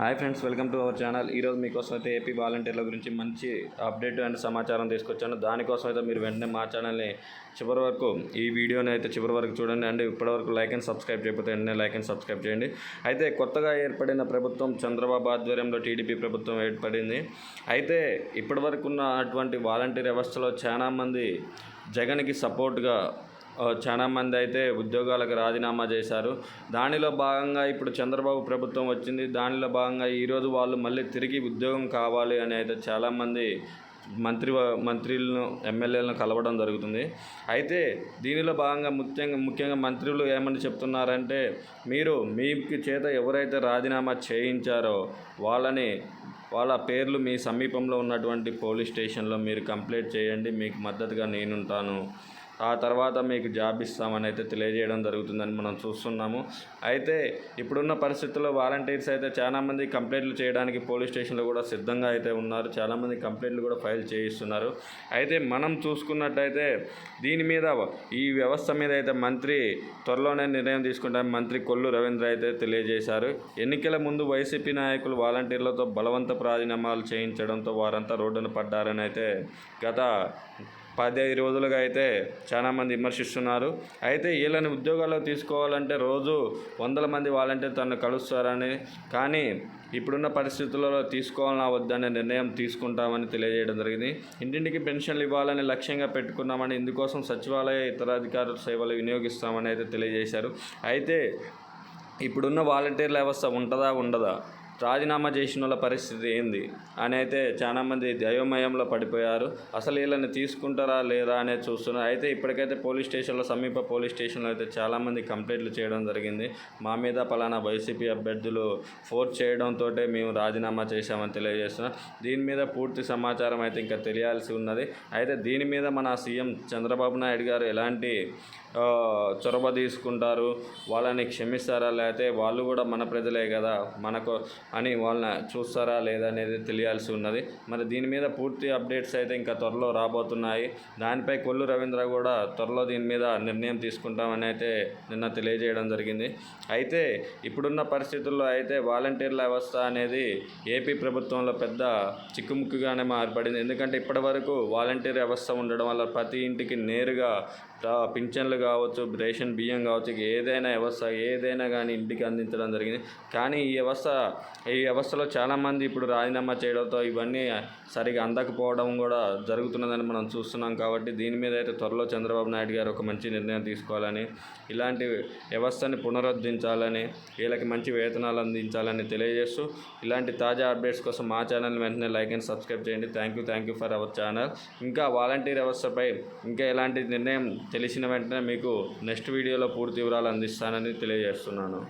Hi friends welcome to our channel. ఈరోజు మీకోసం అయితే ఏపీ వాలంటీర్ల గురించి మంచి అప్డేట్ అండ్ సమాచారం తీసుకొచ్చాను. దానికోసం అయితే మీరు వెంటనే మా ఛానల్ని చివరి వరకు ఈ వీడియోని అయితే చివరి వరకు చూడండి. అండ్ ఇప్పటివరకు లైక్ అండ్ సబ్స్క్రైబ్ చేయకపోతే వెంటనే లైక్ అండ్ సబ్స్క్రైబ్ చేయండి. అయితే కొత్తగా ఏర్పడిన ప్రభుత్వం చంద్రబాబు ఆధ్వర్యంలో టీడీపీ ప్రభుత్వం ఏర్పడింది. అయితే ఇప్పటివరకు ఉన్న అటువంటి వాలంటీర్ వ్యవస్థలో చాలామంది జగన్కి సపోర్ట్గా చాలామంది చాలా మంది అయితే ఉద్యోగాలకు రాజీనామా చేశారు. దానిలో భాగంగా ఇప్పుడు చంద్రబాబు ప్రభుత్వం వచ్చింది. దానిలో భాగంగా ఈరోజు వాళ్ళు మళ్ళీ తిరిగి ఉద్యోగం కావాలి అని అయితే చాలామంది మంత్రి మంత్రులను ఎమ్మెల్యేలను కలవడం జరుగుతుంది. అయితే దీనిలో భాగంగా ముఖ్యంగా ముఖ్యంగా మంత్రులు ఏమని చెప్తున్నారంటే మీరు మీకు చేత ఎవరైతే రాజీనామా చేయించారో వాళ్ళని వాళ్ళ పేర్లు మీ సమీపంలో ఉన్నటువంటి పోలీస్ స్టేషన్లో మీరు కంప్లైంట్ చేయండి. మీకు మద్దతుగా నేనుంటాను. ఆ తర్వాత మీకు జాబ్ ఇస్తామని అయితే తెలియజేయడం జరుగుతుందని మనం చూస్తున్నాము. అయితే ఇప్పుడున్న పరిస్థితుల్లో వాలంటీర్స్ అయితే చాలామంది కంప్లైంట్లు చేయడానికి పోలీస్ స్టేషన్లో కూడా సిద్ధంగా అయితే ఉన్నారు. చాలామంది కంప్లైంట్లు కూడా ఫైల్ చేయిస్తున్నారు. అయితే మనం చూసుకున్నట్టయితే దీని మీద ఈ వ్యవస్థ మీద అయితే మంత్రి త్వరలోనే నిర్ణయం తీసుకుంటారని మంత్రి కొల్లు రవీంద్ర అయితే తెలియజేశారు. ఎన్నికల ముందు వైసీపీ నాయకులు వాలంటీర్లతో బలవంత రాజీనామాలు చేయించడంతో వారంతా రోడ్డున పడ్డారని అయితే గత పదిహేను రోజులుగా అయితే చాలామంది విమర్శిస్తున్నారు. అయితే వీళ్ళని ఉద్యోగాల్లో తీసుకోవాలంటే రోజు వందల మంది వాలంటీర్ తనను కలుస్తారని కానీ ఇప్పుడున్న పరిస్థితులలో తీసుకోవాలన్నా వద్దనే నిర్ణయం తీసుకుంటామని తెలియజేయడం జరిగింది. ఇంటింటికి పెన్షన్లు ఇవ్వాలని లక్ష్యంగా పెట్టుకున్నామని ఇందుకోసం సచివాలయ ఇతర అధికారుల సేవలు వినియోగిస్తామని అయితే తెలియజేశారు. అయితే ఇప్పుడున్న వాలంటీర్ల వ్యవస్థ ఉంటుందా ఉండదా? రాజీనామా చేసిన వాళ్ళ పరిస్థితి ఏంది? అని అయితే చాలామంది దైవమయంలో పడిపోయారు. అసలు వీళ్ళని తీసుకుంటారా లేదా అనేది చూస్తున్నారు. అయితే ఇప్పటికైతే పోలీస్ స్టేషన్లో సమీప పోలీస్ స్టేషన్లో అయితే చాలామంది కంప్లైంట్లు చేయడం జరిగింది. మా మీద పలానా వైసీపీ అభ్యర్థులు ఫోర్స్ చేయడంతో మేము రాజీనామా చేశామని తెలియజేస్తున్నాం దీని మీద పూర్తి సమాచారం అయితే ఇంకా తెలియాల్సి ఉన్నది. అయితే దీని మీద మన సీఎం చంద్రబాబు నాయుడు గారు ఎలాంటి చొరవ తీసుకుంటారు? వాళ్ళని క్షమిస్తారా? లేకపోతే వాళ్ళు కూడా మన ప్రజలే కదా? మనకు అని వాళ్ళని చూస్తారా లేదా అనేది తెలియాల్సి ఉన్నది. మరి దీని మీద పూర్తి అప్డేట్స్ అయితే ఇంకా త్వరలో రాబోతున్నాయి. దానిపై కొల్లు రవీంద్ర కూడా త్వరలో దీని మీద నిర్ణయం తీసుకుంటామని అయితే నిన్న తెలియజేయడం జరిగింది. అయితే ఇప్పుడున్న పరిస్థితుల్లో అయితే వాలంటీర్ల వ్యవస్థ అనేది ఏపీ ప్రభుత్వంలో పెద్ద చిక్కుముక్కుగానే మారిపడింది. ఎందుకంటే ఇప్పటివరకు వాలంటీర్ వ్యవస్థ ఉండడం వల్ల ప్రతి ఇంటికి నేరుగా పింఛన్లు కావచ్చు రేషన్ బియ్యం కావచ్చు ఏదైనా వ్యవస్థ ఏదైనా కానీ ఇంటికి అందించడం జరిగింది. కానీ ఈ వ్యవస్థ ఈ వ్యవస్థలో చాలామంది ఇప్పుడు రాజీనామా చేయడంతో ఇవన్నీ సరిగా అందకపోవడం కూడా జరుగుతున్నదని మనం చూస్తున్నాం కాబట్టి దీని మీద అయితే త్వరలో చంద్రబాబు నాయుడు గారు ఒక మంచి నిర్ణయం తీసుకోవాలని ఇలాంటి వ్యవస్థని పునరుద్ధరించాలని వీళ్ళకి మంచి వేతనాలు అందించాలని తెలియజేస్తూ ఇలాంటి తాజా అప్డేట్స్ కోసం మా ఛానల్ వెంటనే లైక్ అండ్ సబ్స్క్రైబ్ చేయండి. Thank you thank you for our channel. ఇంకా వాలంటీర్ వ్యవస్థపై ఇంకా ఎలాంటి నిర్ణయం తెలిసిన వెంటనే మీకు నెక్స్ట్ వీడియోలో పూర్తి వివరాలు అందిస్తానని తెలియజేస్తున్నాను.